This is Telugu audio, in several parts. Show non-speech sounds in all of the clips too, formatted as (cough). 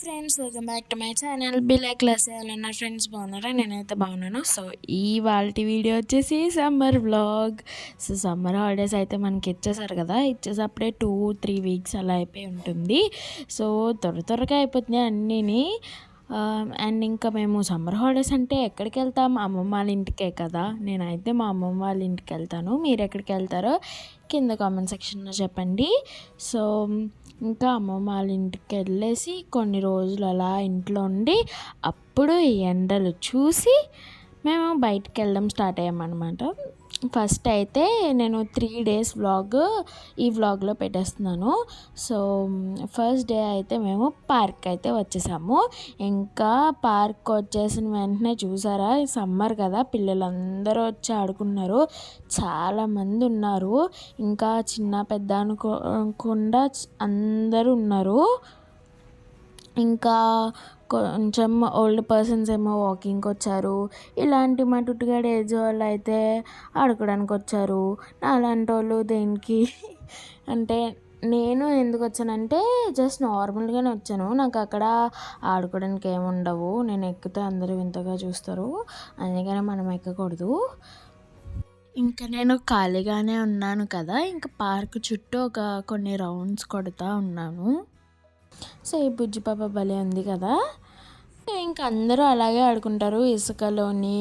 Friends welcome back to my channel బిలా class ఎవరైనా ఫ్రెండ్స్ బాగున్నారా? నేనైతే బాగున్నాను. సో ఈ వాళ్ళ వీడియో వచ్చేసి summer vlog so summer holidays అయితే మనకి ఇచ్చేసారు కదా. ఇచ్చేసి అప్పుడే టూ త్రీ వీక్స్ అలా అయిపోయి ఉంటుంది. సో త్వర త్వరగా అయిపోతున్నాయి అన్నీని. అండ్ ఇంకా మేము సమ్మర్ హాలిడేస్ అంటే ఎక్కడికి వెళ్తాం? అమ్మమ్మ వాళ్ళ ఇంటికే కదా. నేనైతే మా అమ్మమ్మ వాళ్ళ ఇంటికి వెళ్తాను. మీరు ఎక్కడికి వెళ్తారో కింద కామెంట్ సెక్షన్లో చెప్పండి. సో ఇంకా అమ్మమ్మ వాళ్ళ ఇంటికి వెళ్ళేసి కొన్ని రోజులు అలా ఇంట్లో ఉండి అప్పుడు ఈ ఎండలు చూసి మేము బయటికి వెళ్ళడం స్టార్ట్ అయ్యామన్నమాట. ఫస్ట్ అయితే నేను త్రీ డేస్ వ్లాగ్ ఈ వ్లాగ్లో పెట్టేస్తున్నాను. సో ఫస్ట్ డే అయితే మేము పార్క్ అయితే వచ్చేసాము. ఇంకా పార్క్ వచ్చేసిన వెంటనే చూసారా? సమ్మర్ కదా పిల్లలందరూ వచ్చి ఆడుకున్నారు. చాలామంది ఉన్నారు. ఇంకా చిన్న పెద్ద అనుకోకుండా అందరూ ఉన్నారు. ఇంకా కొంచెం ఓల్డ్ పర్సన్స్ ఏమో వాకింగ్కి వచ్చారు. ఇలాంటి మా టుట్టుగాడు ఏజ్ వాళ్ళు అయితే ఆడుకోవడానికి వచ్చారు. అలాంటి వాళ్ళు దేనికి? (laughs) అంటే నేను ఎందుకు వచ్చానంటే జస్ట్ నార్మల్గానే వచ్చాను. నాకు అక్కడ ఆడుకోవడానికి ఏమి ఉండవు. నేను ఎక్కితే అందరూ వింతగా చూస్తారు. అందుకనే మనం ఎక్కకూడదు. ఇంకా నేను ఖాళీగానే ఉన్నాను కదా. ఇంకా పార్క్ చుట్టూ ఒక కొన్ని రౌండ్స్ కొడుతూ ఉన్నాను. సో ఈ బుజ్జి పాప భలే ఉంది కదా. ఇంకా అందరూ అలాగే ఆడుకుంటారు ఇసుకలోని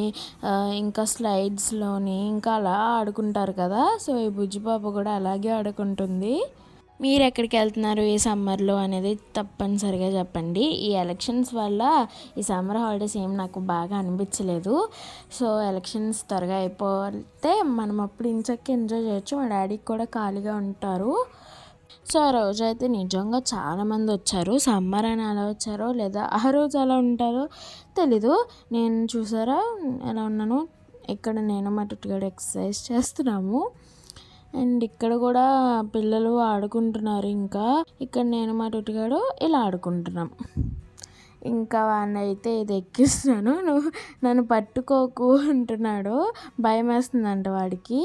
ఇంకా స్లైడ్స్లోని ఇంకా అలా ఆడుకుంటారు కదా. సో ఈ బుజ్జి పాప కూడా అలాగే ఆడుకుంటుంది. మీరు ఎక్కడికి వెళ్తున్నారు ఈ సమ్మర్లో అనేది తప్పనిసరిగా చెప్పండి. ఈ ఎలక్షన్స్ వల్ల ఈ సమ్మర్ హాలిడేస్ ఏం నాకు బాగా అనిపించలేదు. సో ఎలక్షన్స్ త్వరగా అయిపోతే మనం అప్పుడు ఇంచక్కి ఎంజాయ్ చేయొచ్చు. మా డాడీకి కూడా ఖాళీగా ఉంటారు. సో ఆ రోజు అయితే నిజంగా చాలామంది వచ్చారు. సమ్మర్ అని అలా వచ్చారో లేదా ఆ రోజు అలా ఉంటారో తెలీదు. నేను చూసారా? ఎలా ఉన్నాను? ఇక్కడ నేను మా టుట్టుగడ ఎక్సర్సైజ్ చేస్తున్నాము. అండ్ ఇక్కడ కూడా పిల్లలు ఆడుకుంటున్నారు ఇంకా. ఇక్కడ నేను మా టుట్టుగాడు ఇలా ఆడుకుంటున్నాం. ఇంకా వాడిని అయితే ఇది ఎక్కిస్తున్నాను. నువ్వు నన్ను పట్టుకోకు అంటున్నాడు. భయం వేస్తుందంట వాడికి.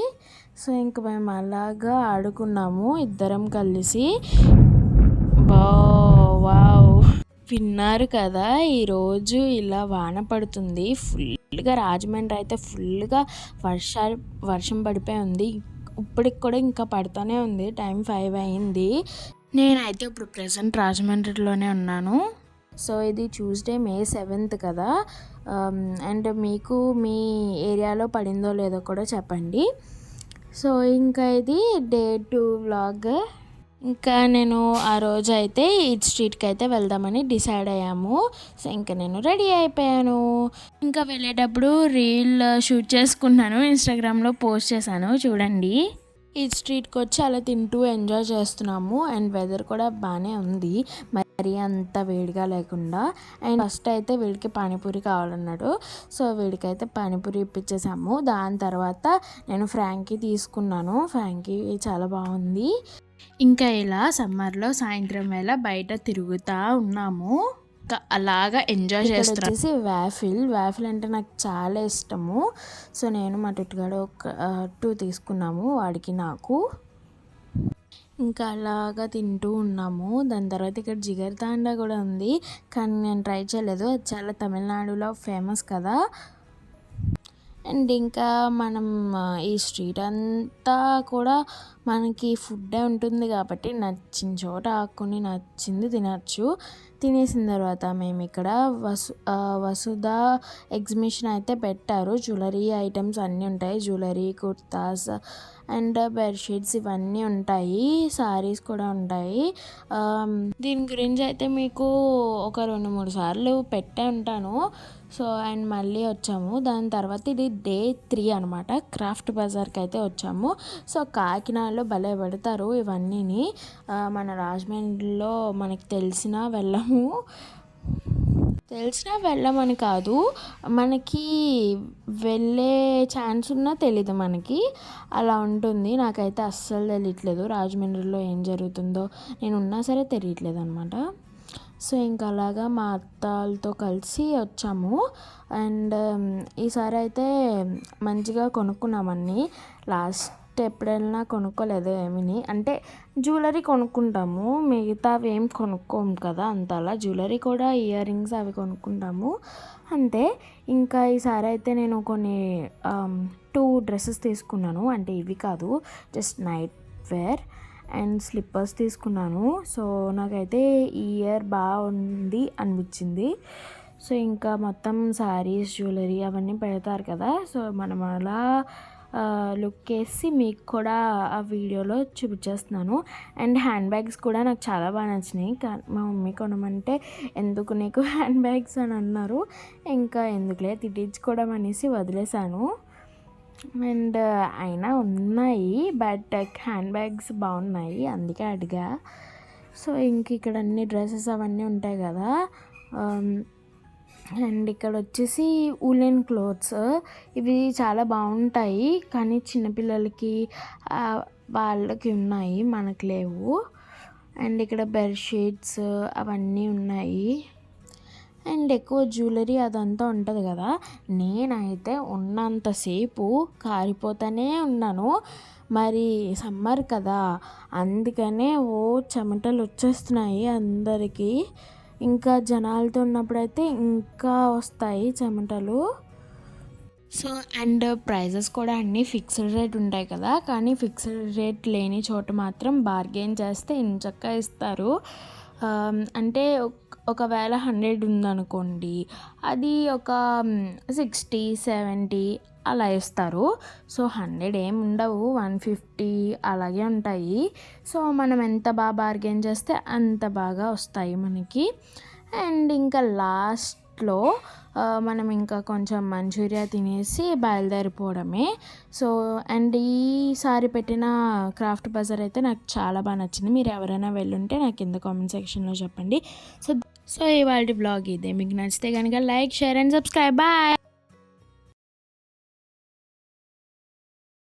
సో ఇంక మేము అలాగా ఆడుకున్నాము ఇద్దరం కలిసి. వావ్. విన్నారు కదా ఈరోజు ఇలా వాన పడుతుంది. ఫుల్గా రాజమండ్రి అయితే ఫుల్గా వర్షాలు వర్షం పడిపోయి ఉంది. ఇప్పటికి కూడా ఇంకా పడుతూనే ఉంది. టైం ఫైవ్ అయింది. నేనైతే ఇప్పుడు ప్రజెంట్ రాజమండ్రిలోనే ఉన్నాను. సో ఇది ట్యూస్డే మే సెవెంత్ కదా. అండ్ మీకు మీ ఏరియాలో పడిందో లేదో కూడా చెప్పండి. సో ఇంకా ఇది డే టూ వ్లాగ్. ఇంకా నేను ఆ రోజు అయితే ఈ స్ట్రీట్కి అయితే వెళ్దామని డిసైడ్ అయ్యాము. సో ఇంకా నేను రెడీ అయిపోయాను. ఇంకా వెళ్ళేటప్పుడు రీల్ షూట్ చేసుకున్నాను ఇన్స్టాగ్రామ్లో పోస్ట్ చేశాను చూడండి. ఈ స్ట్రీట్కి వచ్చి అలా తింటూ ఎంజాయ్ చేస్తున్నాము. అండ్ వెదర్ కూడా బాగానే ఉంది. మరీ అంత వేడిగా లేకుండా. అండ్ ఫస్ట్ అయితే వీడికి పానీపూరి కావాలన్నాడు. సో వీడికైతే పానీపూరి ఇప్పించేసాము దాని తర్వాత నేను ఫ్రాంకీ తీసుకున్నాను. ఫ్రాంకీ చాలా బాగుంది. ఇంకా ఇలా సమ్మర్లో సాయంత్రం వేళ బయట తిరుగుతూ ఉన్నాము. అలాగా ఎంజాయ్ చేస్తారు వచ్చేసి వ్యాఫిల్ వ్యాఫిల్ అంటే నాకు చాలా ఇష్టము. సో నేను మా టుట్టుగాడు ఒక టూ తీసుకున్నాము. వాడికి నాకు. ఇంకా అలాగా తింటూ ఉన్నాము. దాని తర్వాత ఇక్కడ జిగర్ తాండా కూడా ఉంది. కానీ నేను ట్రై చేయలేదు. అది చాలా తమిళనాడులో ఫేమస్ కదా. అండ్ ఇంకా మనం ఈ స్ట్రీట్ అంతా కూడా మనకి ఫుడ్డే ఉంటుంది కాబట్టి నచ్చిన చోట ఆకుని నచ్చింది తినచ్చు. తినేసిన తర్వాత మేము ఇక్కడ వసు వసుధ ఎగ్జిబిషన్ అయితే పెట్టారు. జ్యువెలరీ ఐటమ్స్ అన్నీ ఉంటాయి. జ్యువెలరీ కుర్తాస్ అండ్ బెడ్షీట్స్ ఇవన్నీ ఉంటాయి. సారీస్ కూడా ఉంటాయి. దీని గురించి అయితే మీకు ఒక రెండు మూడు సార్లు పెట్టే ఉంటాను. సో అండ్ మళ్ళీ వచ్చాము. దాని తర్వాత ఇది డే త్రీ అనమాట క్రాఫ్ట్ బజార్కి అయితే వచ్చాము. సో కాకినాడలో భలే పెడతారు ఇవన్నీని. మన రాజమండ్రిలో మనకి తెలిసిన వెళ్ళం మనము తెలిసినా వెళ్ళమని కాదు మనకి వెళ్ళే ఛాన్స్ ఉన్నా తెలీదు మనకి. అలా ఉంటుంది. నాకైతే అస్సలు తెలియట్లేదు రాజమండ్రిలో ఏం జరుగుతుందో నేను ఉన్నా సరే తెలియట్లేదు అనమాట సో ఇంకా అలాగా మా అత్తలతో కలిసి వచ్చాము. అండ్ ఈసారి అయితే మంచిగా కొనుక్కున్నామన్నీ లాస్ట్ ఎప్పుడైనా కొనుక్కోలేదు ఏమీని? అంటే జ్యువెలరీ కొనుక్కుంటాము మిగతావి ఏం కొనుక్కోము కదా అంతలా. జ్యువెలరీ కూడా ఇయర్ రింగ్స్ అవి కొనుక్కుంటాము. అంతే ఇంకా ఈసారి అయితే నేను కొన్ని టూ డ్రెస్సెస్ తీసుకున్నాను. అంటే ఇవి కాదు just night wear and slippers తీసుకున్నాను. సో నాకైతే ఈ ఇయర్ బాగుంది అనిపించింది. సో ఇంకా మొత్తం శారీస్ జ్యువెలరీ అవన్నీ పెడతారు కదా. సో మనం అలా లుక్ వేసి మీకు కూడా ఆ వీడియోలో చూపించేస్తున్నాను. అండ్ హ్యాండ్ బ్యాగ్స్ కూడా నాకు చాలా బాగా నచ్చినాయి. కానీ మా మమ్మీ కొనమంటే ఎందుకు నీకు (laughs) హ్యాండ్ బ్యాగ్స్ అని అన్నారు. ఇంకా ఎందుకులే తిట్టించుకోవడం అనేసి వదిలేశాను. అండ్ అయినా ఉన్నాయి బట్ హ్యాండ్ బ్యాగ్స్ బాగున్నాయి అందుకే అడిగా. సో ఇంక ఇక్కడ అన్ని డ్రెస్సెస్ అవన్నీ ఉంటాయి కదా. Um, అండ్ ఇక్కడ వచ్చేసి ఉలెన్ క్లోత్స్. ఇవి చాలా బాగుంటాయి కానీ చిన్నపిల్లలకి వాళ్ళకి ఉన్నాయి మనకు లేవు. అండ్ ఇక్కడ బెడ్షీట్స్ అవన్నీ ఉన్నాయి. అండ్ ఎక్కువ జ్యువెలరీ అదంతా ఉంటుంది కదా. నేనైతే ఉన్నంతసేపు కారిపోతూనే ఉన్నాను. మరి సమ్మర్ కదా అందుకనే ఓ చెమటలు వచ్చేస్తున్నాయి అందరికీ. ఇంకా జనాలతో ఉన్నప్పుడైతే ఇంకా వస్తాయి చెమటలు. సో అండ్ ప్రైజెస్ కూడా అన్నీ ఫిక్స్డ్ రేట్ ఉంటాయి కదా కానీ ఫిక్స్డ్ రేట్ లేని చోట మాత్రం బార్గెన్ చేస్తే ఇంచక్క ఇస్తారు. అంటే ఒకవేళ హండ్రెడ్ ఉందనుకోండి అది ఒక సిక్స్టీ సెవెంటీ అలా ఇస్తారు సో హండ్రెడ్ ఏమి ఉండవు. వన్ ఫిఫ్టీ అలాగే ఉంటాయి. సో మనం ఎంత బాగా బార్గెన్ చేస్తే అంత బాగా వస్తాయి మనకి. అండ్ ఇంకా లాస్ట్లో మనం ఇంకా కొంచెం మంచూరియా తినేసి బయలుదేరిపోవడమే. సో అండ్ ఈసారి పెట్టిన క్రాఫ్ట్ బజార్ అయితే నాకు చాలా బాగా నచ్చింది. మీరు ఎవరైనా వెళ్ళుంటే నాకు కింద కామెంట్ సెక్షన్లో చెప్పండి. సో సో ఇవాళ బ్లాగ్ ఇదే. మీకు నచ్చితే కనుక like share and subscribe bye